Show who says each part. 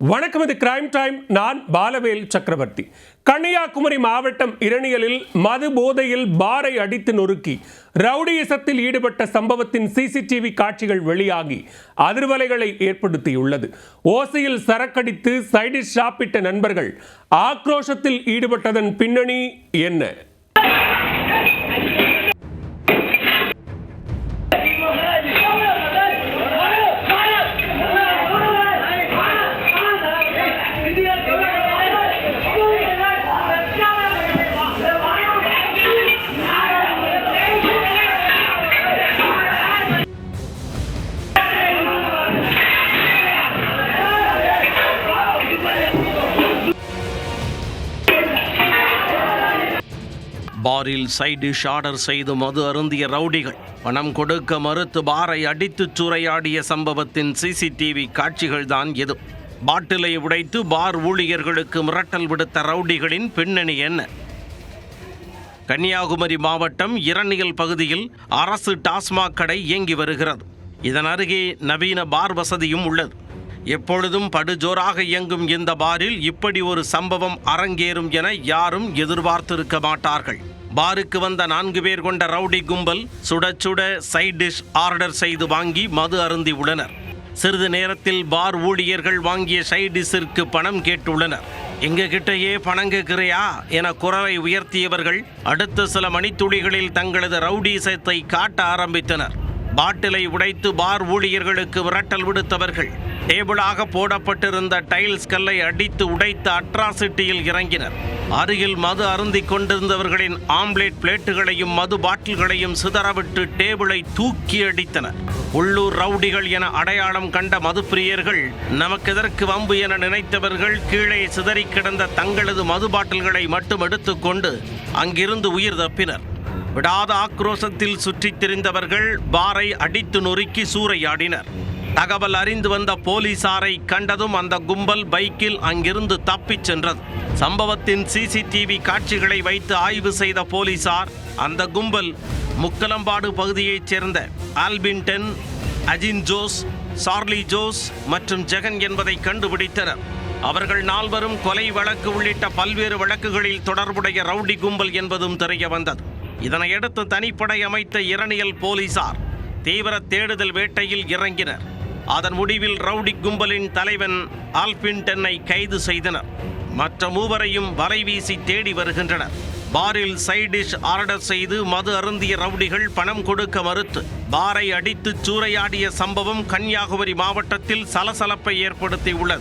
Speaker 1: வணக்கம் இது crime time நான் பாலவேல் சக்கரவர்த்தி. கன்னியாகுமரி மாவட்டம் இரணியலில் மது போதையில் பாரை அடித்து நொறுக்கி ரவுடியசத்தில் ஈடுபட்ட சம்பவத்தின் சிசிடிவி காட்சிகள் வெளியாகி அதிர்வலைகளை ஏற்படுத்தியுள்ளது. ஓசையில் சரக்கடித்து சைடிஷ் சாப்பிட்ட நண்பர்கள் ஆக்ரோஷத்தில் ஈடுபட்டதன் பின்னணி என்ன?
Speaker 2: பாரில் சைடிஷ் டிஷ் ஆர்டர் செய்து மது அருந்திய ரவுடிகள். பணம் கொடுக்க மறுத்து பாரை அடித்துச் சூறையாடிய சம்பவத்தின் சிசிடிவி காட்சிகள் தான் எது. பாட்டிலை உடைத்து பார் ஊழியர்களுக்கு மிரட்டல் விடுத்த ரவுடிகளின் பின்னணி என்ன. கன்னியாகுமரி மாவட்டம் இரணியல் பகுதியில் அரசு டாஸ்மாக் கடை இயங்கி வருகிறது. இதன் அருகே நவீன பார் வசதியும் உள்ளது. எப்பொழுதும் படுஜோராக இயங்கும் இந்த பாரில் இப்படி ஒரு சம்பவம் அரங்கேறும் என யாரும் எதிர்பார்த்திருக்க மாட்டார்கள். பாருக்கு வந்த நான்கு பேர் கொண்ட ரவுடி கும்பல் சுட சுட சைட் டிஷ் ஆர்டர் செய்து வாங்கி மது அருந்தி உள்ளனர். சிறிது நேரத்தில் பார் ஊழியர்கள் வாங்கிய சைட் பணம் கேட்டுள்ளனர். எங்க கிட்டயே பணம் கேட்கிறியா? என குரலை உயர்த்தியவர்கள் அடுத்த சில மணித்துளிகளில் தங்களது ரவுடீசத்தை காட்ட ஆரம்பித்தனர். பாட்டிலை உடைத்து பார் ஊழியர்களுக்கு விரட்டல் விடுத்தவர்கள். டேபிளாக போடப்பட்டிருந்த டைல்ஸ் கல்லை அடித்து உடைத்த அட்ராசிட்டியில் இறங்கினர். அருகில் மது அருந்திக் கொண்டிருந்தவர்களின் ஆம்லேட் பிளேட்டுகளையும் மது பாட்டில்களையும் சிதறவிட்டு டேபிளை தூக்கி அடித்தனர். உள்ளூர் ரவுடிகள் என அடையாளம் கண்ட மதுப்பிரியர்கள் நமக்கு எதற்கு வம்பு என நினைத்தவர்கள் கீழே சிதறி கிடந்த தங்களது மது பாட்டில்களை மட்டும் எடுத்துக்கொண்டு அங்கிருந்து உயிர் தப்பினர். விடாத ஆக்ரோஷத்தில் சுற்றித் திரிந்தவர்கள் பாரை அடித்து நொறுக்கி சூறையாடினர். தகவல் அறிந்து வந்த போலீசாரை கண்டதும் அந்த கும்பல் பைக்கில் அங்கிருந்து தப்பிச் சென்றது. சம்பவத்தின் சிசிடிவி காட்சிகளை வைத்து ஆய்வு செய்த போலீசார் அந்த கும்பல் முக்கலம்பாடு பகுதியைச் சேர்ந்த ஆல்பின்டன் அஜின் ஜோஸ் சார்லி ஜோஸ் மற்றும் ஜெகன் என்பதை கண்டுபிடித்தனர். அவர்கள் நால்வரும் கொலை வழக்கு உள்ளிட்ட பல்வேறு வழக்குகளில் தொடர்புடைய ரவுடி கும்பல் என்பதும் தெரிய வந்தது. இதனையடுத்து தனிப்படை அமைத்த இரணியல் போலீசார் தீவிர தேடுதல் வேட்டையில் இறங்கினர். அதன் முடிவில் ரவுடி கும்பலின் தலைவன் ஆல்பின்டனை கைது செய்தனர். மற்ற மூவரையும் வலைவீசி தேடி வருகின்றனர். பாரில் சைடிஷ் டிஷ் ஆர்டர் செய்து மது அருந்திய ரவுடிகள் பணம் கொடுக்க மறுத்து பாரை அடித்து சூறையாடிய சம்பவம் கன்னியாகுமரி மாவட்டத்தில் சலசலப்பை ஏற்படுத்தியுள்ளது.